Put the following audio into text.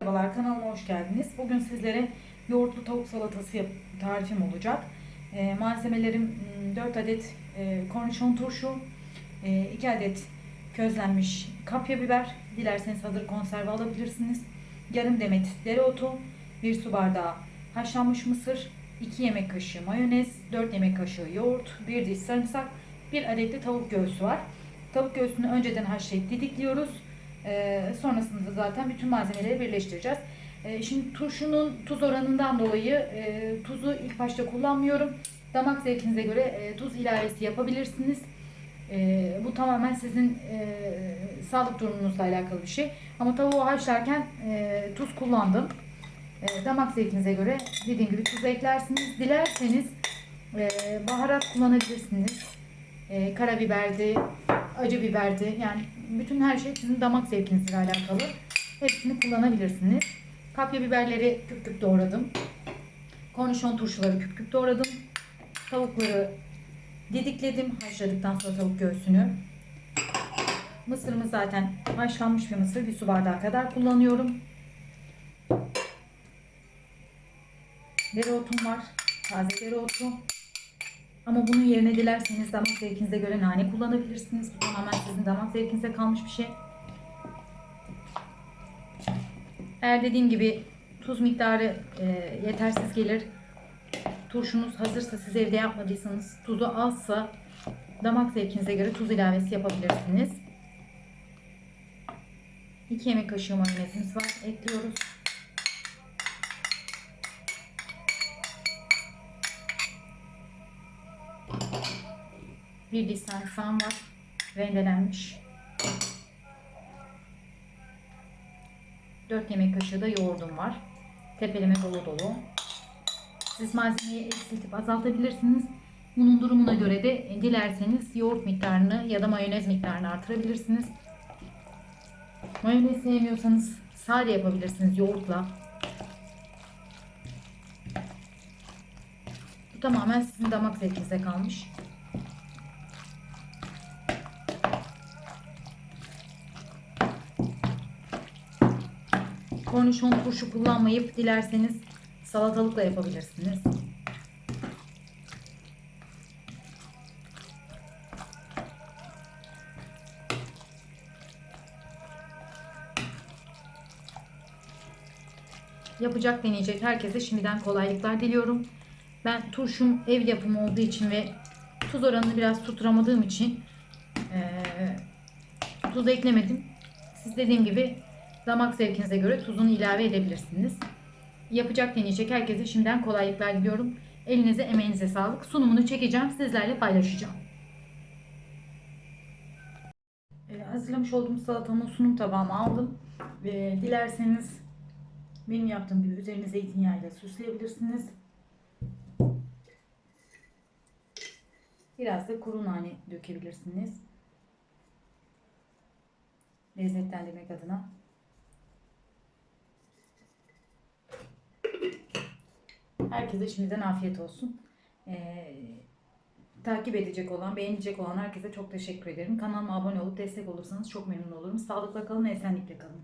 Merhabalar kanalıma hoş geldiniz. Bugün sizlere yoğurtlu tavuk salatası tarifim olacak. Ee, malzemelerim mm, 4 adet e, kornişon turşu, 2 adet közlenmiş kapya biber, dilerseniz hazır konserve alabilirsiniz. Yarım demet dereotu, 1 su bardağı haşlanmış mısır, 2 yemek kaşığı mayonez, 4 yemek kaşığı yoğurt, 1 diş sarımsak, 1 adet de tavuk göğsü var. Tavuk göğsünü önceden haşlayıp didikliyoruz. Ee, sonrasında zaten bütün malzemeleri birleştireceğiz. Ee, şimdi turşunun tuz oranından dolayı e, tuzu ilk başta kullanmıyorum. Damak zevkinize göre e, tuz ilavesi yapabilirsiniz. E, bu tamamen sizin e, sağlık durumunuzla alakalı bir şey. Ama tavuğu haşlarken tuz kullandım. Damak zevkinize göre dediğim gibi tuz eklersiniz. Dilerseniz baharat kullanabilirsiniz. Karabiberdi, acı biberdi. Yani bütün her şey sizin damak zevkinizle alakalı. Hepsini kullanabilirsiniz. Kapya biberleri küp küp doğradım. Kornişon turşuları küp küp doğradım. Tavukları didikledim haşladıktan sonra tavuk göğsünü. Mısırımız zaten haşlanmış bir mısır. Bir su bardağı kadar kullanıyorum. Dereotum var. Taze dereotu. Ama bunun yerine dilerseniz damak zevkinize göre nane kullanabilirsiniz. Bu tamamen sizin damak zevkinize kalmış bir şey. Eğer dediğim gibi tuz miktarı e, yetersiz gelir. Turşunuz hazırsa siz evde yapmadıysanız tuzu azsa damak zevkinize göre tuz ilavesi yapabilirsiniz. 2 yemek kaşığı mayonezimiz var. Ekliyoruz. Bir sarımsağım var. Rendelenmiş. 4 yemek kaşığı da yoğurdum var. Tepeleme dolu dolu. Siz malzemeyi eksiltip azaltabilirsiniz. Bunun durumuna göre de dilerseniz yoğurt miktarını ya da mayonez miktarını artırabilirsiniz. Mayonez sevmiyorsanız sade yapabilirsiniz yoğurtla. Bu tamamen sizin damak zevkinize kalmış. Kornişon turşu kullanmayıp dilerseniz salatalıkla yapabilirsiniz. Yapacak deneyecek herkese şimdiden kolaylıklar diliyorum. Ben turşum ev yapımı olduğu için ve tuz oranını biraz tutturamadığım için eee tuz eklemedim. Siz dediğim gibi damak zevkinize göre tuzunu ilave edebilirsiniz. Yapacak deneyecek herkese şimdiden kolaylıklar diliyorum. Elinize emeğinize sağlık. Sunumunu çekeceğim sizlerle paylaşacağım. Ee, hazırlamış olduğum salatamın sunum tabağıma aldım. Ve dilerseniz benim yaptığım gibi üzerine zeytinyağıyla süsleyebilirsiniz. Biraz da kuru nane dökebilirsiniz. Lezzetlendirmek adına. Herkese şimdiden afiyet olsun. Ee, takip edecek olan, beğenecek olan herkese çok teşekkür ederim. Kanalıma abone olup destek olursanız çok memnun olurum. Sağlıkla kalın, esenlikle kalın.